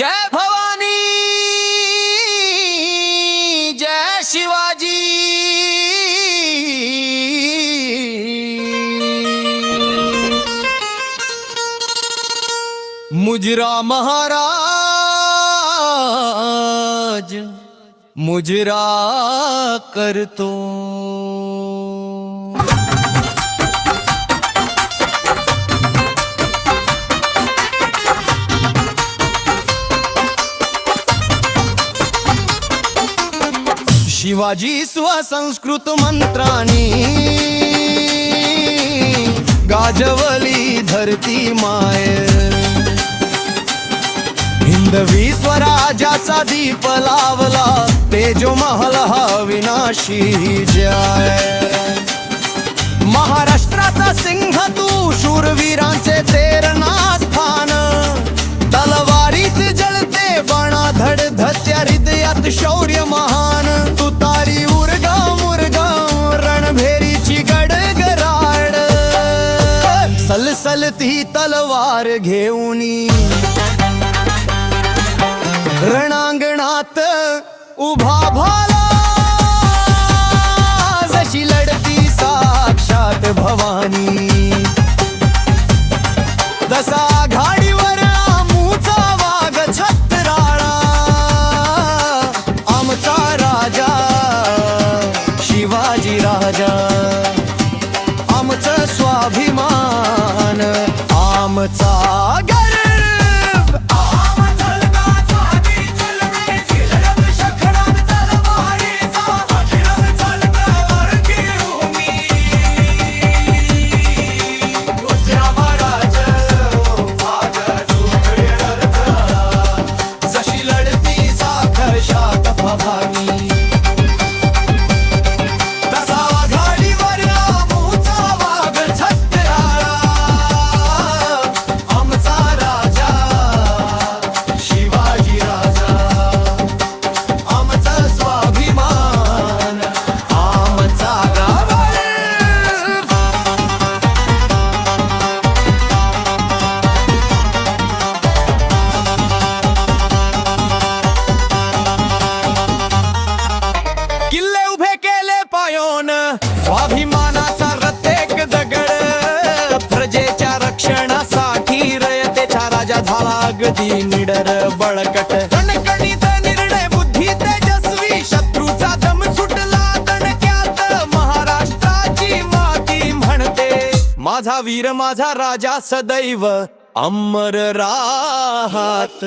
जय भवानी जय शिवाजी। मुजरा महाराज मुजरा करतो शिवाजी स्वसंस्कृत मंत्रानी. गाजवली धरती माय. हिंदवी स्वराजाचा दीप लावला तेजो महल हा विनाशी जय. महाराष्ट्राचा सिंह तू शूरवीरांचे तेरणा स्थान तलवारीत जळते बाणा धड धत्या हृदयात शौर्य सलसलती तलवार घेऊन. रणांगणात उभा भाला. जशी लढती साक्षात भवानी. तसा घाडीवर आमूचा वाघ छत्राळा. आमचा राजा शिवाजी राजा. आमचं स्वाभिमान. आमचा गर्व. निडर बळकट. कणकणीत निर्णय बुद्धी तेजस्वी. शत्रूचा दम सुटला दणक्यात महाराष्ट्राची माती म्हणते. माझा वीर माझा राजा सदैव अमर राहत.